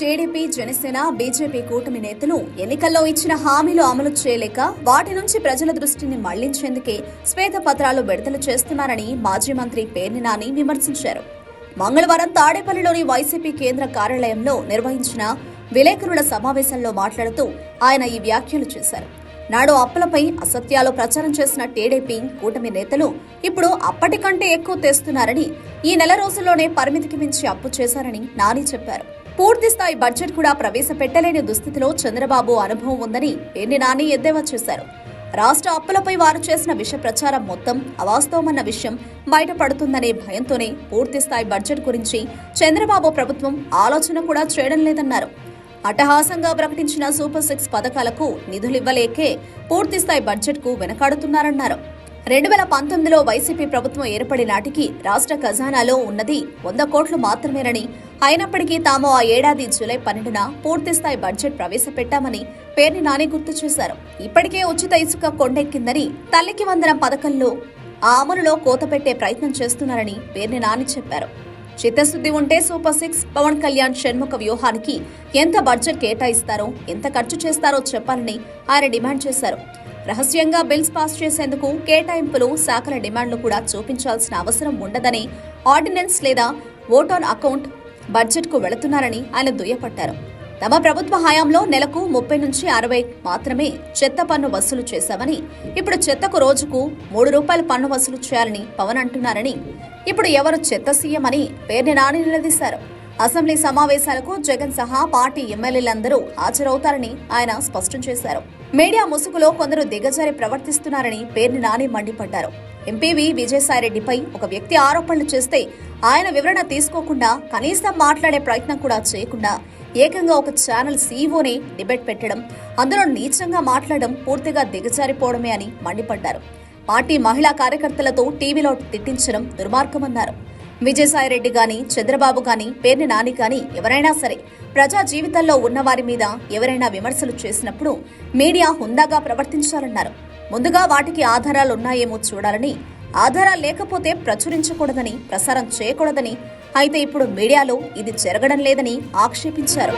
TDP Janasena BJP కూటమి నేతలు ఎన్నికల్లో ఇచ్చిన హామీలు అమలు చేయలేక వాటి నుంచి ప్రజల దృష్టిని మళ్ళించేందుకే శ్వేతపత్రాలు విడుదల చేస్తున్నారని మాజీ మంత్రి పేర్ని నాని విమర్శించారు. మంగళవారం తాడేపల్లిలోని వైసీపీ కేంద్ర కార్యాలయంలో నిర్వహించిన విలేకరుల సమావేశంలో మాట్లాడుతూ ఆయన ఈ వ్యాఖ్యలు చేశారు. నాడు అప్పులపై అసత్యాలు ప్రచారం చేసిన టీడీపీ కూటమి నేతలు ఇప్పుడు అప్పటికంటే ఎక్కువ తెస్తున్నారని ఈ నెల రోజుల్లోనే పరిమితికి మించి అప్పు చేశారని నాని చెప్పారు. పూర్తి స్థాయి బడ్జెట్ కూడా ప్రవేశపెట్టలేని దుస్థితిలో చంద్రబాబు అనుభవం ఉందని ఎన్ని నాని ఎద్దేవా చేశారు. రాష్ట్ర అప్పులపై వారు చేసిన విష ప్రచారం మొత్తం అవాస్తవమన్న విషయం బయటపడుతుందనే భయంతోనే పూర్తిస్థాయి బడ్జెట్ గురించి చంద్రబాబు ప్రభుత్వం ఆలోచన కూడా చేయడం లేదన్నారు. అట్టహాసంగా ప్రకటించిన సూపర్ సిక్స్ పథకాలకు నిధులివ్వలేకే పూర్తిస్థాయి బడ్జెట్కు వెనకాడుతున్నారన్నారు. రెండు వేల పంతొమ్మిదిలో వైసీపీ ప్రభుత్వం ఏర్పడి నాటికి రాష్ట్ర ఖజానాలో ఉన్నది వంద కోట్లు మాత్రమేనని. అయినప్పటికీ తాము ఆ ఏడాది జూలై పన్నెండున పూర్తిస్థాయి బడ్జెట్ ప్రవేశపెట్టామని పేర్ని నాని గుర్తు చేశారు. ఇప్పటికే ఉచిత ఇసుక కొండెక్కిందని తల్లికి వందన పథకంలో ఆ అమలులో కోత పెట్టే ప్రయత్నం చేస్తున్నారని పేర్ని నాని చెప్పారు. చిత్తశుద్ధి ఉంటే సూపర్ సిక్స్ పవన్ కళ్యాణ్ షణ్ముఖ వ్యూహానికి ఎంత బడ్జెట్ కేటాయిస్తారో ఎంత ఖర్చు చేస్తారో చెప్పాలని ఆయన డిమాండ్ చేశారు. రహస్యంగా బిల్స్ పాస్ చేసేందుకు కేటాయింపులు శాఖల డిమాండ్లు కూడా చూపించాల్సిన అవసరం ఉండదని ఆర్డినెన్స్ లేదా ఓట్ ఆన్ అకౌంట్ బడ్జెట్కు వెళుతున్నారని ఆయన దుయ్యపట్టారు. తమ ప్రభుత్వ హయాంలో నెలకు ముప్పై నుంచి అరవై మాత్రమే చెత్త పన్ను వసూలు చేశామని ఇప్పుడు చెత్తకు రోజుకు మూడు రూపాయల పన్ను వసూలు చేయాలని పవన్ అంటున్నారని ఇప్పుడు ఎవరు చెత్త సీఎం అని పేర్ని నాని నిలదీశారు. అసెంబ్లీ సమావేశాలకు జగన్ సహా పార్టీ ఎమ్మెల్యేలందరూ హాజరవుతారని ఆయన స్పష్టం చేశారు. మీడియా ముసుగులో కొందరు దిగజారి ప్రవర్తిస్తున్నారని పేర్ని నాని మండిపడ్డారు. ఎంపీవి విజయసాయిరెడ్డిపై ఒక వ్యక్తి ఆరోపణలు చేస్తే ఆయన వివరణ తీసుకోకుండా కనీసం మాట్లాడే ప్రయత్నం కూడా చేయకుండా ఏకంగా ఒక ఛానల్ సీఈఓనే డిబేట్ పెట్టడం అందులో నీచంగా మాట్లాడడం పూర్తిగా దిగజారిపోవడమే అని మండిపడ్డారు. పార్టీ మహిళా కార్యకర్తలతో టీవీలో తిట్టించడం దుర్మార్గమన్నారు. విజయసాయిరెడ్డి గాని చంద్రబాబు గాని పేర్ని నాని కానీ ఎవరైనా సరే ప్రజా జీవితంలో ఉన్నవారి మీద ఎవరైనా విమర్శలు చేసినప్పుడు మీడియా హుందాగా ప్రవర్తించాలన్నారు. ముందుగా వాటికి ఆధారాలు ఉన్నాయేమో చూడాలని ఆధారాలు లేకపోతే ప్రచురించకూడదని ప్రసారం చేయకూడదని అయితే ఇప్పుడు మీడియాలో ఇది జరగడం లేదని ఆక్షేపించారు.